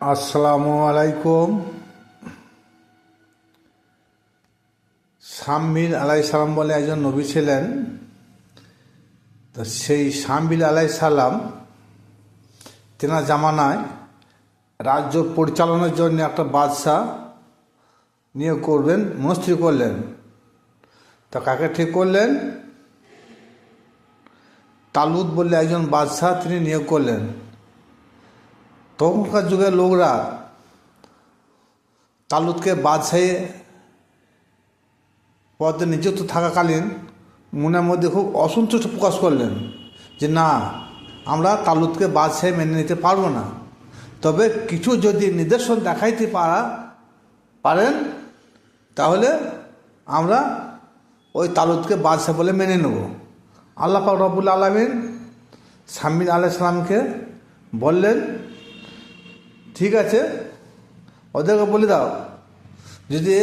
আসসালামু আলাইকুম। সাম্বিল আলাই সালাম বলে একজন নবী ছিলেন। তো সেই সাম্বিল আলাই সালাম তেনার জামানায় রাজ্য পরিচালনার জন্য একটা বাদশাহ নিয়োগ করবেন, মনস্থির করলেন। তা কাকে ঠিক করলেন? তালুদ বলে একজন বাদশাহ তিনি নিয়োগ করলেন। তখনকার যুগের লোকরা তালুদকে বাদশাহী পদে নিযুক্ত থাকাকালীন মনের মধ্যে খুব অসন্তুষ্ট প্রকাশ করলেন যে না, আমরা তালুদকে বাদশাহী মেনে নিতে পারব না। তবে কিছু যদি নিদর্শন দেখাইতে পারা, পারেন, তাহলে আমরা ওই তালুদকে বাদশাহ বলে মেনে নেব। আল্লাহ রবুল আলমিন সামিন আলাইসালামকে বললেন ঠিক আছে? ওদেরকে বলে দাও, যদি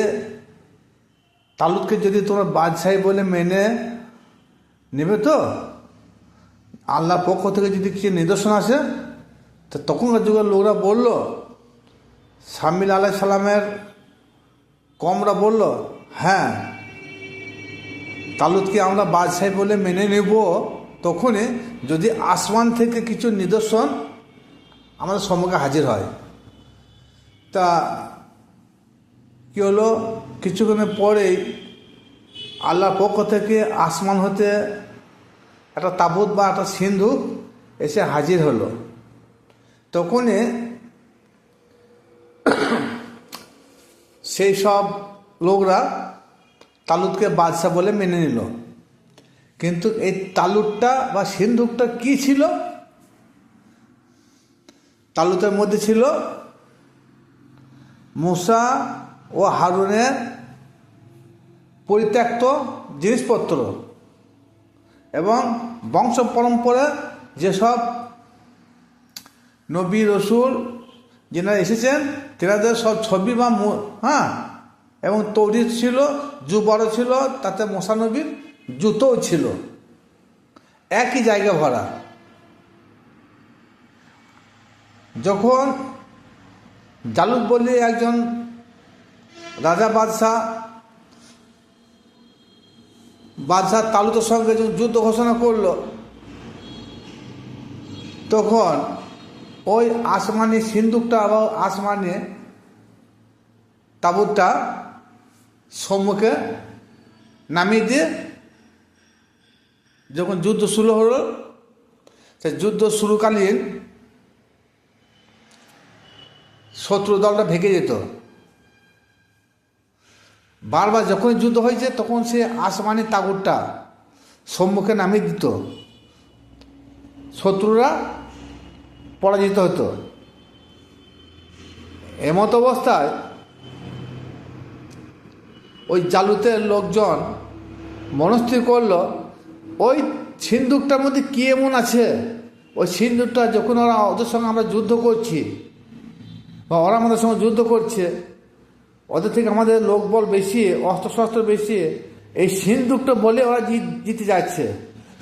তালুদকে যদি তোমরা বাদশাহী বলে মেনে নেবে তো? আল্লাহর পক্ষ থেকে যদি কিছু নিদর্শন আসে? তো তখনকার যুগের লোকরা বলল, সামিল আলাহ সালামের কমরা বলল হ্যাঁ তালুদকে আমরা বাদশাহী বলে মেনে নেব। তখনই যদি আসমান থেকে কিছু নিদর্শন আমাদের সম্মুখে হাজির হয়। তা কি হলো? কিছুক্ষণের পরেই আল্লাহর পক্ষ থেকে আসমান হতে একটা তাবুত বা একটা সিন্ধু এসে হাজির হলো। তখনই সেই সব লোকরা তালুদকে বাদশাহ বলে মেনে নিল। কিন্তু এই তালুটটা বা সিন্ধুকটা কি ছিল? তালুতের মধ্যে ছিল মুসা ও হারুনের পরিত্যক্ত জিনিসপত্র এবং বংশ পরম্পরা যেসব নবী রসুল যেনারা এসেছেন, তেনাদের সব ছবি বা হ্যাঁ এবং তৈরি ছিল জু বড় ছিল, তাতে মশানবীর জুতোও ছিল। একই জায়গা ভরা। যখন জালুদ বলে একজন রাজা বাদশাহ বাদশাহ তালুতের সঙ্গে যখন যুদ্ধ ঘোষণা করল, তখন ওই আসমানি সিন্দুকটা বা আসমানে তাবুতটা সম্মুখে নামিয়ে দিয়ে যখন যুদ্ধ শুরু হলো সে যুদ্ধ শুরুকালীন শত্রু দলটা ভেঙে যেত। বারবার যখন যুদ্ধ হয়েছে, তখন সে আসমানি তাগুরটা সম্মুখে নামিয়ে দিত। শত্রুরা পরাজিত হতো। এমত অবস্থায় ওই জালুতের লোকজন মনস্থির করল, ওই সিন্দুকটার মধ্যে কী এমন আছে? ওই সিন্দুকটা যখন ওরা ওদের সঙ্গে আমরা যুদ্ধ করছি বা ওরা আমাদের সঙ্গে যুদ্ধ করছে, ওদের থেকে আমাদের লোকবল বেশি, অস্ত্রশস্ত্র বেশি, এই সিন্দুকটা বলে ওরা জিতে যাচ্ছে।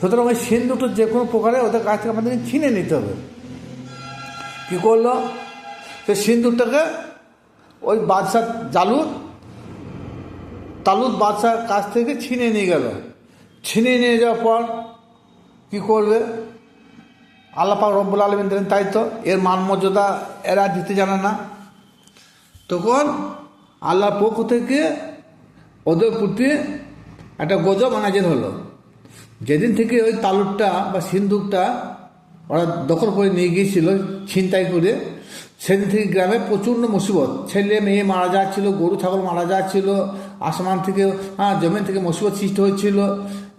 সুতরাং ওই সিন্দুকটা যে কোনো প্রকারে ওদের কাছ থেকে আমাদেরকে ছিনে নিতে হবে। কী করল? সে সিন্দুকটাকে ওই বাদশাহ জালুদ, তালুদ বাদশার কাছ থেকে ছিনে নিয়ে গেল। ছিনে নিয়ে যাওয়ার পর কী করবে? আল্লাপাক রব্বুল আলমিন দিলেন, তাই তো, এর মান মর্যাদা এরা দিতে জানে না। তখন আল্লাহর পক্ষ থেকে ওদের প্রতি একটা গজব আনাজের হলো। যেদিন থেকে ওই তালুরটা বা সিন্দুকটা ওরা দখল করে নিয়ে গিয়েছিল, ছিনতাই করে, সেদিন থেকে গ্রামে প্রচণ্ড মুসিবত। ছেলে মেয়ে মারা যাচ্ছিল, গরু, ছাগল মারা যাচ্ছিল আসমান থেকে হ্যাঁ জমিন থেকে মুসিবত সৃষ্টি হচ্ছিল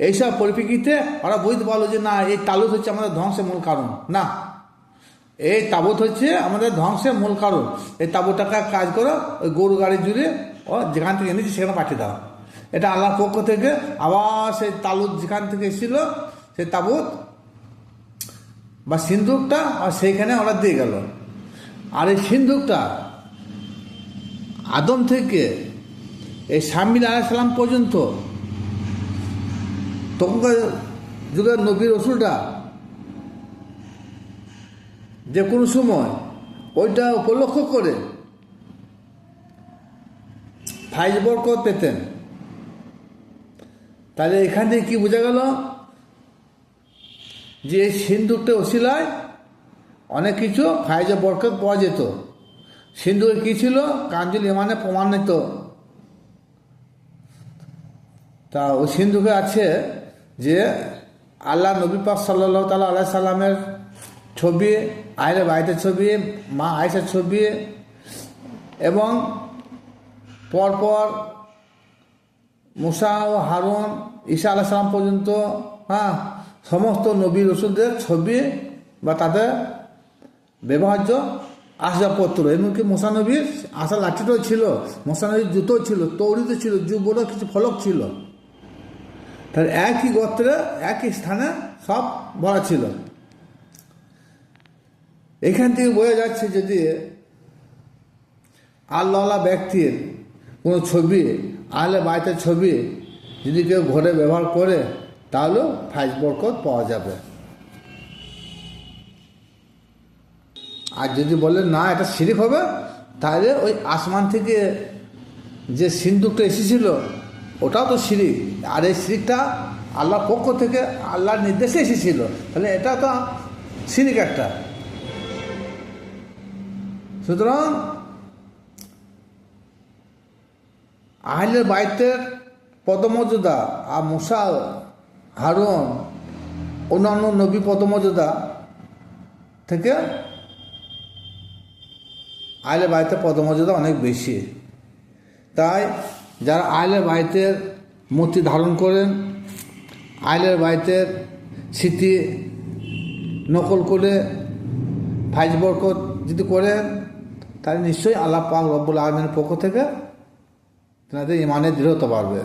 এইসব পরিপ্রেক্ষিতে ওরা বুঝতে পারল যে, না, এই তালুত হচ্ছে আমাদের ধ্বংসের মূল কারণ। না, এই তাবুত হচ্ছে আমাদের ধ্বংসের মূল কারণ। এই তাবুটাকে কাজ করো, ওই গরু গাড়ি জুড়ে, ও যেখান থেকে এনেছি সেখানে পাঠিয়ে দাও। এটা আল্লাহর পক্ষ থেকে আবার সেই তালুত যেখান থেকে এসেছিল, সেই তাবুত বা সিন্দুকটা আর সেইখানে ওরা দিয়ে গেল। আর এই সিন্ধুকটা আদম থেকে এই সামিল আলাইসালাম পর্যন্ত, তখনকার যুগের নবীর রসুলটা যে কোনো সময় ওইটা উপলক্ষ করে ফাইজ বরকত পেতেন। তাহলে এখান থেকে কি বোঝা গেল? যে এই সিন্দুকটা ওসিলায় অনেক কিছু ফাইজে বরকত পাওয়া যেত। সিন্দুকে কী ছিল? কাঞ্জুল ইমানে প্রমাণিত। তা ওই সিন্ধুকে আছে যে আল্লাহ নবী পাক সাল্লাহ তালা আল্লাহ সাল্লামের ছবি, আইলে বাইতের ছবি, মা আয়েশার ছবি এবং পরপর মুসা ও হারুন, ঈসা আল্লাহ সাল্লাম পর্যন্ত হ্যাঁ সমস্ত নবী রসুলদের ছবি বা তাদের ব্যবহার্য আসবাবপত্র। এমনকি মোসানবীর আশা লাঠিটাও ছিল মোসানবীর জুতো ছিল তৌরিতে ছিল যুবরও কিছু ফলক ছিল। তাহলে একই গোত্রে, একই স্থানে সব ভরা ছিল। এখান থেকে বোঝা যাচ্ছে যদি আল্লাহ ব্যক্তির কোনো ছবি, আহলে বাইতের ছবি যদি কেউ ঘরে ব্যবহার করে, তাহলেও ফাইজ বরকত পাওয়া যাবে। আর যদি বলে না, এটা শিরিক হবে, তাহলে ওই আসমান থেকে যে সিন্দুকটা এসেছিল ওটাও তো শিরিক আর এই শিরিকটা আল্লাহর পক্ষ থেকে আল্লাহর নির্দেশে এসেছিল। তাহলে এটা তো শিরিক একটা। সুতরাং আহলের বাইতের পদমর্যাদা আর মুসা, হারুন, অন্যান্য নবী পদমর্যাদা থেকে আহলে বাইতের পদমর্যাদা অনেক বেশি। তাই যারা আইলের বাইতের মূর্তি ধারণ করেন আইলের বাইতের স্মৃতি নকল করে ফাইজ বরকত যদি করেন, তাহলে নিশ্চয়ই আল্লাহ পাক রব্বুল আলমের পক্ষ থেকে তাদের ইমানের দৃঢ়তা বাড়বে।